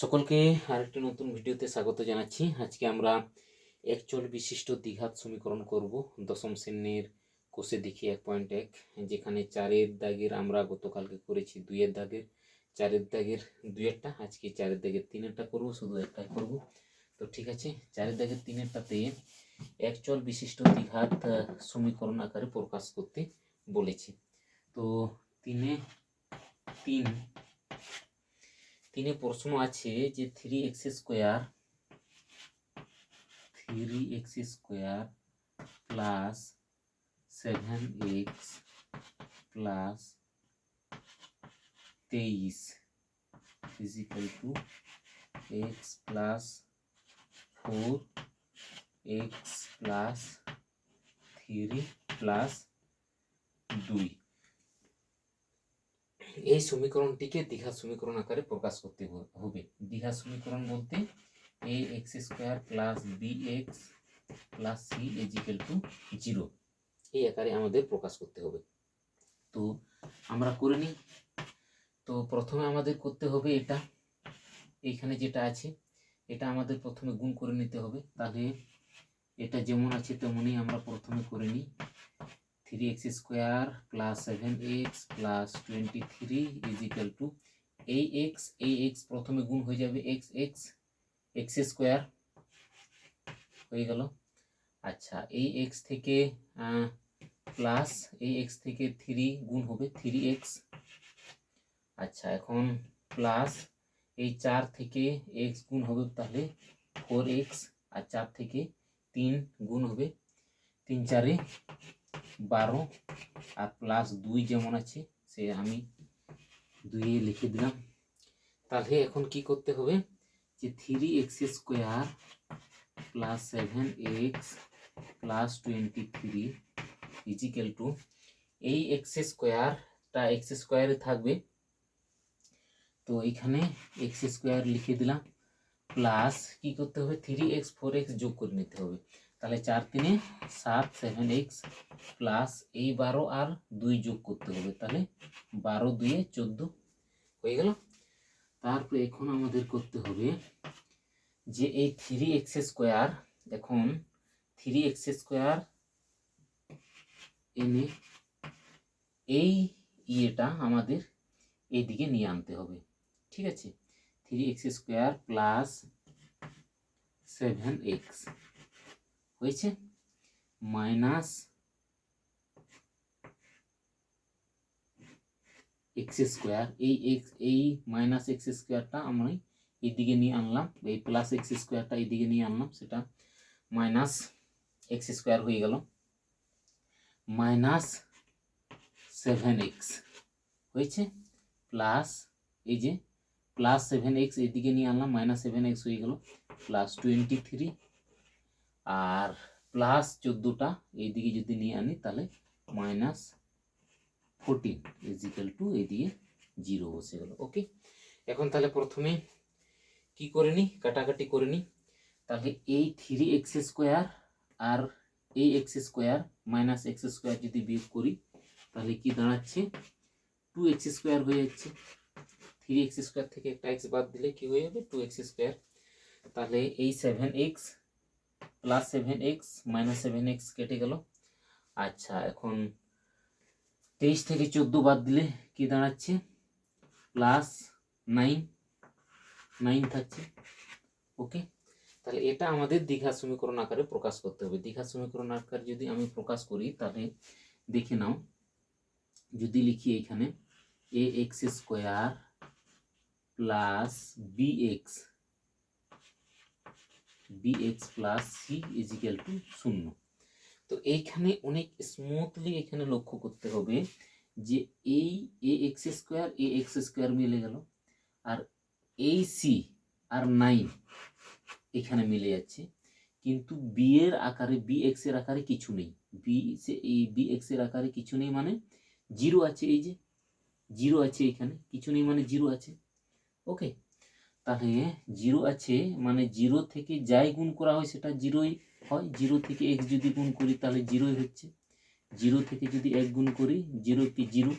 সকলকে আরেকটি নতুন ভিডিওতে স্বাগত জানাচ্ছি। আজকে আমরা একচল বিশিষ্ট দ্বিঘাত সমীকরণ করব। দশম শ্রেণির কোষে দেখি এক পয়েন্ট এক, যেখানে চারের দাগের আমরা গতকালকে করেছি দুইয়ের দাগের, চারের দাগের দুইয়েরটা, আজকে চারের দাগের তিনেরটা করব, শুধু একটাই করব। তো ঠিক আছে, চারের দাগের তিনেরটাতে একচল বিশিষ্ট দ্বিঘাত সমীকরণ আকারে প্রকাশ করতে বলেছি। তো তিনে, তিন তিনে প্রশ্ন আছে যে three x square three x square plus seven x plus তেইশ is equal to x plus four x plus three plus দুই এই সমীকরণটিকে দীঘা সমীকরণ আকারে প্রকাশ করতে হবে। দীঘা সমীকরণ বলতে a x square plus b x plus c is equal to zero এই আকারে আমাদের প্রকাশ করতে হবে। তো আমরা করে নিই। তো প্রথমে আমাদের করতে হবে এটা। এইখানে যেটা আছে, এটা আমাদের প্রথমে গুণ করে নিতে হবে। তাহলে এটা যেমন আছে তেমনই আমরা প্রথমে করে নিই। Three x square plus seven x plus twenty three is equal to এই এক্স এই এক্স প্রথমে গুণ হয়ে যাবে এক্স এক্স এক্স স্কোয়ার হয়ে গেল আচ্ছা এই এক্স থেকে প্লাস এই এক্স থেকে থ্রি গুণ হবে থ্রি এক্স আচ্ছা এখন প্লাস এই চার থেকে এক্স গুণ হবে তাহলে ফোর এক্স আর চার থেকে তিন গুণ হবে তিন চারে বারো আর প্লাস দুই যেমন আছে, সে আমি দুইয়ে লিখে দিলাম। তাহলে এখন কি করতে হবে যে three x square plus seven x plus twenty three is equal to এই এক্স স্কোয়ারটা এক্স স্কোয়ারে থাকবে। তো এখানে এক্স স্কোয়ার লিখে দিলাম। প্লাস কি করতে হবে? থ্রি এক্স ফোর এক্স যোগ করে নিতে হবে। তাহলে চার তিনে সাত সেভেন এক্স প্লাস এই বারো আর দুই যোগ করতে হবে। তাহলে বারো দুয়ে চোদ্দ হয়ে গেল। তারপরে এখন আমাদের করতে হবে যে এই থ্রি এক্স স্কোয়ার এখন থ্রি এক্স স্কোয়ার এনে এই ইয়েটা আমাদের এইদিকে নিয়ে আনতে হবে। ঠিক আছে? Three x square plus seven x হয়েছে? Minus x square. এই এক্স, এই মাইনাস এক্স স্কোয়ারটা আমি এইদিকে নিয়ে আনলাম, এই প্লাস এক্স স্কোয়ারটা এইদিকে নিয়ে আনলাম, সেটা মাইনাস এক্স স্কোয়ার হয়ে গেল। মাইনাস সেভেন এক্স হয়েছে, প্লাস এই যে, প্লাস সেভেন এক্স এইদিকে নিয়ে আনলাম, মাইনাস সেভেন এক্স হয়ে গেল, প্লাস টোয়েন্টি থ্রি আর প্লাস চোদ্দোটা এইদিকে যদি নিয়ে আনি, তাহলে minus fourteen is equal to এইদিকে জিরো বসে গেল। ওকে এখন তাহলে প্রথমে কি করে নিই কাটাকাটি করে নিই তাহলে এই থ্রি এক্স স্কোয়ার আর এই x square minus x square যদি বিয়োগ করি, তাহলে কি দাঁড়াচ্ছে? টু এক্স স্কোয়ার হয়ে যাচ্ছে। থ্রি এক্স স্কোয়ার থেকে একটা এক্স বাদ দিলে কি হয়ে যাবে? টু এক্স স্কোয়ার তাহলে এই seven x plus seven x minus seven x কেটে গেল। আচ্ছা এখন তেইশ থেকে চোদ্দ বাদ দিলে কি দাঁড়াচ্ছে? প্লাস নাইন নাইন থাকছে। ওকে তাহলে এটা আমাদের দীঘা সমীকরণ আকারে প্রকাশ করতে হবে। দীঘা সমীকরণ আকারে যদি আমি প্রকাশ করি, তাহলে দেখে নাও। যদি লিখি এখানে a x square plus b x b x plus c is equal to শূন্য। তো এইখানে অনেক স্মুথলি এখানে লক্ষ্য করতে হবে যে এই a x square a x square মিলে গেল আর এই সি আর নাইন এখানে মিলে যাচ্ছে। কিন্তু বি এর আকারে বি এক্সের আকারে কিছু নেই। বি সে, এই বি এক্সের আকারে কিছু নেই মানে জিরো আছে এই যে জিরো আছে এখানে, কিছু নেই মানে জিরো আছে। ওকে তাহলে জিরো আছে মানে জিরো থেকে যাই গুণ করা হয় সেটা জিরোই হয়। জিরো থেকে এক্স যদি গুণ করি তাহলে জিরোই হচ্ছে। জিরো থেকে যদি এক গুণ করি, জিরো কি জিরো?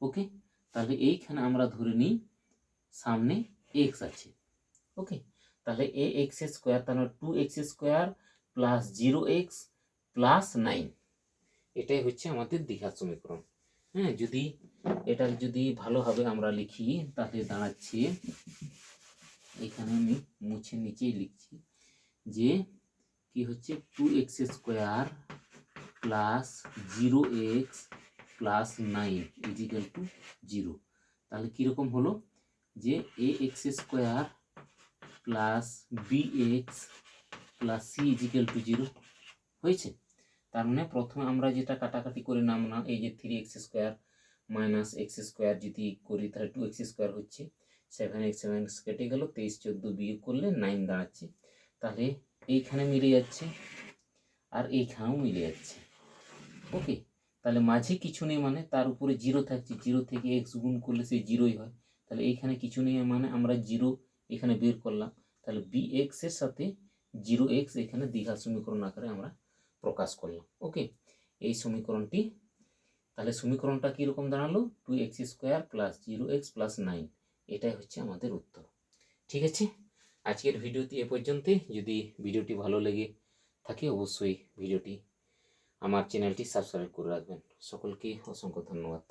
ওকে? তাহলে এইখানে আমরা ধরে নিই সামনে এক্স আছে। ওকে? তাহলে এ এক্স স্কোয়ার তাহলে two x square plus zero x plus nine এটাই হচ্ছে আমাদের দীঘার সমীকরণ। হ্যাঁ যদি এটা যদি ভালোভাবে আমরা লিখি, তাহলে দাঁড়াচ্ছে এখানে আমি মুছে নিচেই লিখছি যে কি হচ্ছে? Two x square plus zero x plus nine is equal to zero তাহলে কীরকম হলো? যে a x square plus b x plus c is equal to zero হয়েছে। তার মানে প্রথমে আমরা যেটা কাটাকাটি করে নাম না এই যে three x square minus x square যদি করি, তাহলে টু এক্স স্কোয়ার হচ্ছে। সেভেন এক্স সেভেন এক্স কেটে গেলো, তেইশ চোদ্দ বিয়োগ করলে নাইন দাঁড়াচ্ছে। তাহলে এইখানে মিলে যাচ্ছে আর এইখানেও মিলে যাচ্ছে। ওকে তাহলে মাঝে কিছু নেই মানে তার উপরে জিরো থাকছে জিরো থেকে এক্স গুণ করলে সেই জিরোই হয়। তাহলে এইখানে কিছু নেই মানে আমরা জিরো এখানে বের করলাম। তাহলে বি এক্সের সাথে জিরো এক্স এখানে দীঘা সমীকরণ আকারে আমরা প্রকাশ করলাম। ওকে এই সমীকরণটি, তাহলে সমীকরণটা কীরকম দাঁড়াল? Two x square plus zero x plus nine এটাই হচ্ছে আমাদের উত্তর। ঠিক আছে? আজকের ভিডিওটি এ পর্যন্তই যদি ভিডিওটি ভালো লেগে থাকে, অবশ্যই ভিডিওটি আমার চ্যানেলটি সাবস্ক্রাইব করে রাখবেন। সকলকে অসংখ্য ধন্যবাদ।